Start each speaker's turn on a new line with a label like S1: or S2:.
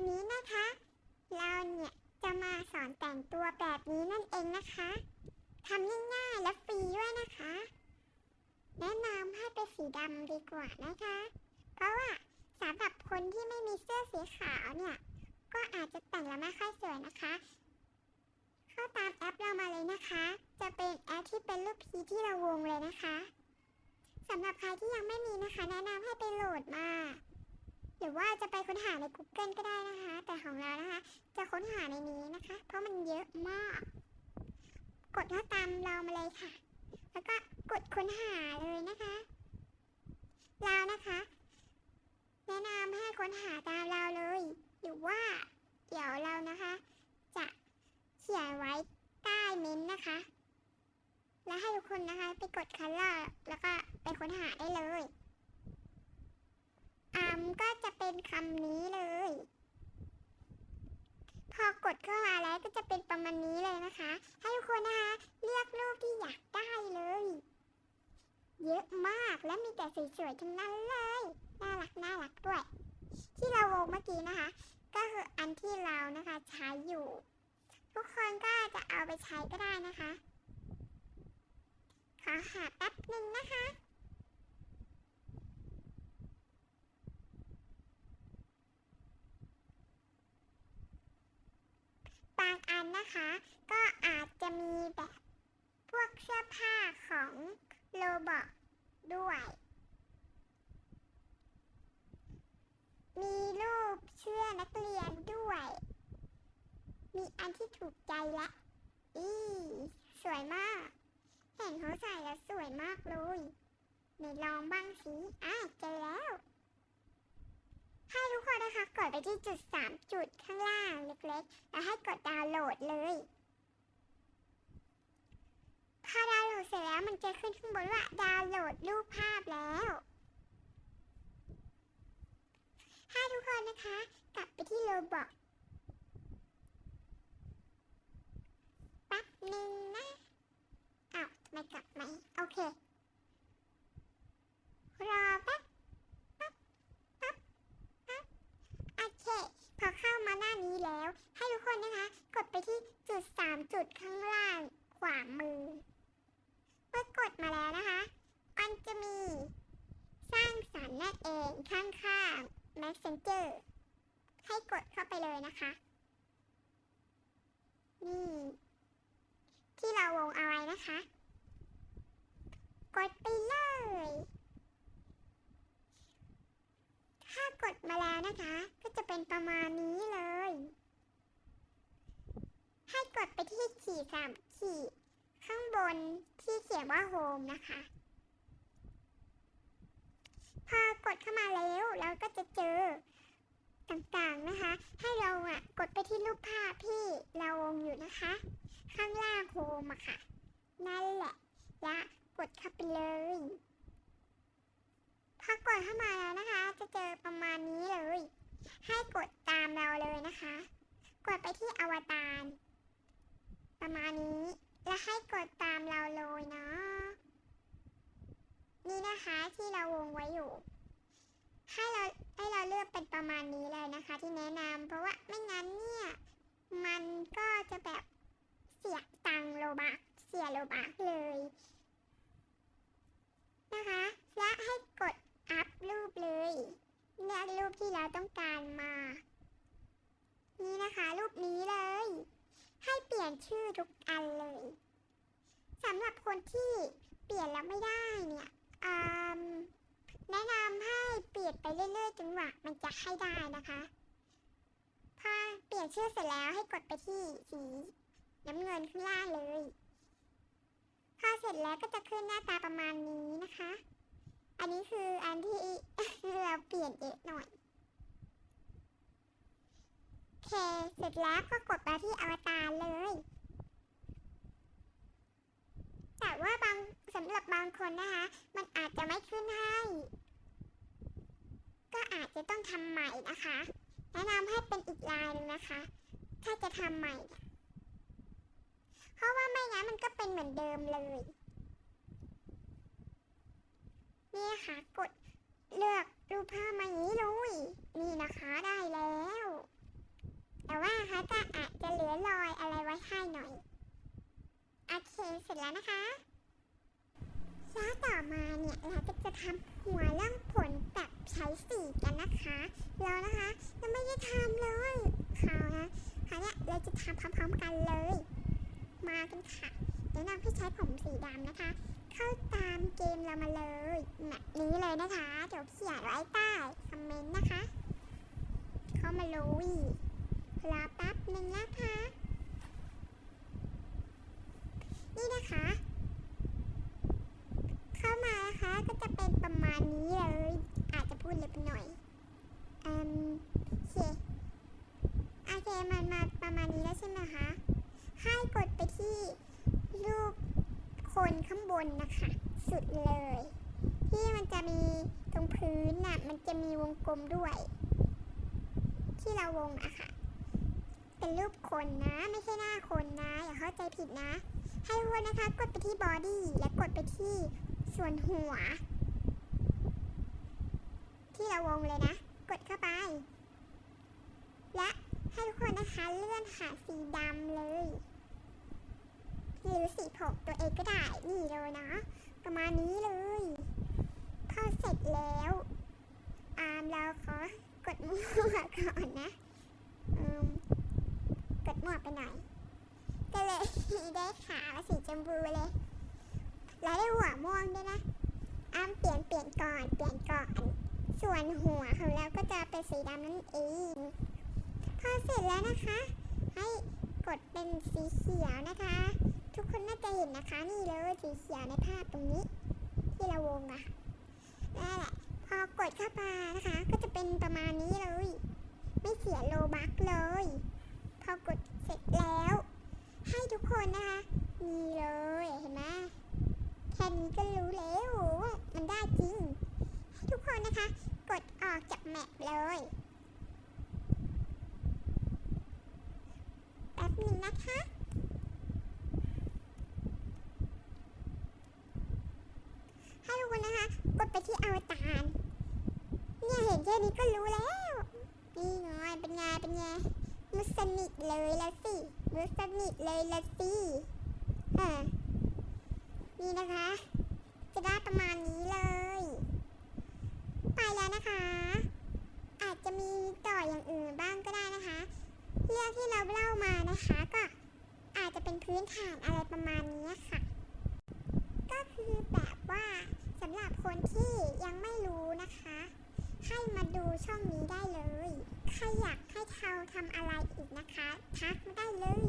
S1: วันนี้นะคะ เราเนี่ยจะมาสอนแต่งตัวแบบนี้นั่นเองนะคะทำง่ายๆและฟรีด้วยนะคะ แนะนำให้เป็นสีดำดีกว่านะคะ เพราะว่าสำหรับคนที่ไม่มีเสื้อสีขาวเนี่ย ก็อาจจะแต่งแล้วไม่ค่อยสวยนะคะ เข้าตามแอปเรามาเลยนะคะ จะเป็นแอปที่เป็นรูปพีที่เราวงเลยนะคะสำหรับใครที่ยังไม่มีนะคะ แนะนำให้ไปโหลดมา หรือว่าจะไปค้นหาใน Google ก็ได้นะคะ แต่ของเรานะคะ จะค้นหาในนี้นะคะ เพราะมันเยอะมาก กดเข้าตามเรามาเลยค่ะ แล้วก็กดค้นหาเลยนะคะเรานะคะ แนะนำให้ค้นหาตามเราเลย หรือว่าเดี๋ยวเรานะคะ จะเขียนไว้ใต้เม้นนะคะ แล้วให้ทุกคนนะคะ ไปกดคัลเลอร์แล้วก็ไปค้นหาได้เลย อ่ามก็จะเป็นคำนี้เลย พอกดเข้ามาแล้วก็จะเป็นประมาณนี้เลยนะคะ ให้ทุกคนนะคะเลือกรูปที่อยากได้เลย เยอะมากและมีแต่สวยๆทั้งนั้นเลย น่ารักน่ารักด้วย ที่เราวงเมื่อกี้นะคะ ก็คืออันที่เรานะคะใช้อยู่ ทุกคนก็จะเอาไปใช้ก็ได้นะคะ ขอหาแป๊บหนึ่งนะคะ บางอั นะคะ ก็อาจจะมีแบบพวกเสื้อผ้าของโรบอทด้วย มีรูปเสื้อนักเรียนด้วย มีอันที่ถูกใจละอีสวยมาก เห็นเขาใส่แล้วสวยมากเลยไหนลองบ้างสิอะเจอแล้ว ให้ทุกคนนะคะกดไปที่จุด 3 จุดข้างล่างเล็กๆ แล้วให้กดดาวน์โหลดเลย พอดาวน์โหลดเสร็จแล้วมันจะขึ้นข้างบนว่าดาวน์โหลดรูปภาพแล้วให้ทุกคนนะคะ กลับไปที่โรบอกแป๊บหนึ่งนะอ้าวทำไมกลับไหมโอเค รอแป๊บ โอเค พอเข้ามาหน้านี้แล้ว ให้ทุกคนนะคะ กดไปที่ามจุดข้างล่างขวามือ เมื่อกดมาแล้วนะคะ มันจะมี สร้างสรรค์นั่นเองข้างๆ Messenger ให้กดเข้าไปเลยนะคะ นี่ ที่เราวงเอาไว้นะคะ กดไปเลย ถ้ากดมาแล้วนะคะ ก็จะเป็นประมาณนี้เลย ให้กดไปที่ขีดสามขีดข้างบนที่เขียนว่าโฮมนะคะ พอกดเข้ามาแล้วเราก็จะเจอต่างๆนะคะ ให้เราอะกดไปที่รูปภาพที่เราวงอยู่นะคะ ข้างล่างโฮมอะค่ะ นั่นแหละและกดเข้าไปเลยพอกดเข้ามาแล้วนะคะ จะเจอประมาณนี้เลย ให้กดตามเราเลยนะคะ กดไปที่อวตาร ประมาณนี้ และให้กดตามเราเลยเนาะนี่นะคะที่เราวงไว้อยู่ ให้เราให้เราเลือกเป็นประมาณนี้เลยนะคะ ที่แนะนำเพราะว่าไม่งั้นเนี่ย มันก็จะแบบเสียตังโลบักเสียโลบักเลย นะคะ และให้กด อัพรูปเลยเลือกรูปที่เราต้องการมา นี่นะคะ รูปนี้เลย ให้เปลี่ยน ชื่อทุกอันเลยสำหรับคนที่เปลี่ยนแล้วไม่ได้เนี่ยแนะนำให้เปลี่ยนไปเรื่อยๆจนกว่ามันจะให้ได้นะคะพอเปลี่ยนชื่อเสร็จแล้วให้กดไปที่สีน้ำเงินข้างล่างเลยพอเสร็จแล้วก็จะขึ้นหน้าตาประมาณนี้นะคะ อันนี้คืออันที่เราเปลี่ยนเอะหน่อยโอเค เสร็จแล้วก็กดมาที่อวตารเลย แต่ว่าบางสำหรับบางคนนะคะ มันอาจจะไม่ขึ้นให้ ก็อาจจะต้องทำให ม่นะคะ แนะนำให้เป็นอีกลายหนึ่งนะคะ ถ้าจะทำใหม่ เพราะว่าไม่งั้นมันก็เป็นเหมือนเดิมเลย นี่ค่ะกดเลือกรูปภาพมาอย่างนี้เลยนี่นะคะได้แล้ว แต่ว่าคะจะอาจจะเหลือรอยอะไรไว้ให้หน่อย โอเคเสร็จแล้วนะคะแล้วต่อมาเนี่ยเราก็จะทำหัวล่องผลแใช้สีกันนะคะแล้วนะคะยังไม่ได้ทำเลยคราวนะคราวนี้เราจะทำพร้อมๆกันเลย มากันค่ะแนะนำให้ใช้ผมสีดำนะคะ เข้าตามเกมเรามาเลยแบบนี้เลยนะคะเดี๋ยวเขียนไว้ใต้คอมเมนต์นะคะ เข้ามาลุยรอแป๊บหนึ่งนะคะนี่นะคะ เข้ามานะคะก็จะเป็นประมาณนี้เลย พูดเล็กไปหน่อยอืมโอเคโอเคมันมาประมาณนี้แล้วใช่ไหมคะ ให้กดไปที่รูปคนข้างบนนะคะ สุดเลย ที่มันจะมีตรงพื้นน่ะมันจะมีวงกลมด้วย ที่เราวงอะค่ะ เป็นรูปคนนะไม่ใช่หน้าคนนะ อย่าเข้าใจผิดนะ ให้ทุกคนนะคะ กดไปที่บอดี้และกดไปที่ส่วนหัว ที่เราวงเลยนะ กดเข้าไป และให้ทุกคนนะคะเลื่อนหาสีดำเลย หรือสีผมตัวเองก็ได้นี่เลยนะประมาณนี้เลยพอเสร็จแล้วอามเราขอกดมั่วก่อนนะกดมั่วไปหน่อยก็เลยได้ขาวสีชมพูเลย แล้วได้หัวม่วงด้วยนะอ้ามเปลี่ยนเปลี่ยนก่อน เปลี่ยนก่อน ส่วนหัวของเราก็จะเป็นสีดำนั่นเองพอเสร็จแล้วนะคะ ให้กดเป็นสีเขียวนะคะ ทุกคนน่าจะเห็นนะคะ นี่เลยสีเขียวในภาพตรงนี้ ที่เราวงอะนั่นแหละพอกดเข้ามานะคะ ก็จะเป็นประมาณนี้เลย ไม่เสียโลบักเลย พอกดเสร็จแล้ว ให้ทุกคนนะคะ นี่เลยเห็นไหมแค่นี้ก็รู้แล้วว่ามันได้จริง ให้ทุกคนนะคะ กด ออกจากแมปเลย แป๊บหนึงนะคะให้ทุกคนนะคะ กดไปที่อวตารเนี่ยเห็นแค่นี้ก็รู้แล้ว นี่ไงเป็นไงเป็นไงมุสนิทเลยละสิมุสนิทเลยละสิเออนี่นะคะ จะได้ประมาณนี้เลย แล้วนะคะ อาจจะมีต่ออย่างอื่นบ้างก็ได้นะคะ เรื่องที่เราเล่ามานะคะ ก็อาจจะเป็นพื้นฐานอะไรประมาณนี้ค่ะ ก็คือแบบว่าสำหรับคนที่ยังไม่รู้นะคะ ให้มาดูช่องนี้ได้เลย ใครอยากให้เทาทำอะไรอีกนะคะ ทักมาได้เลย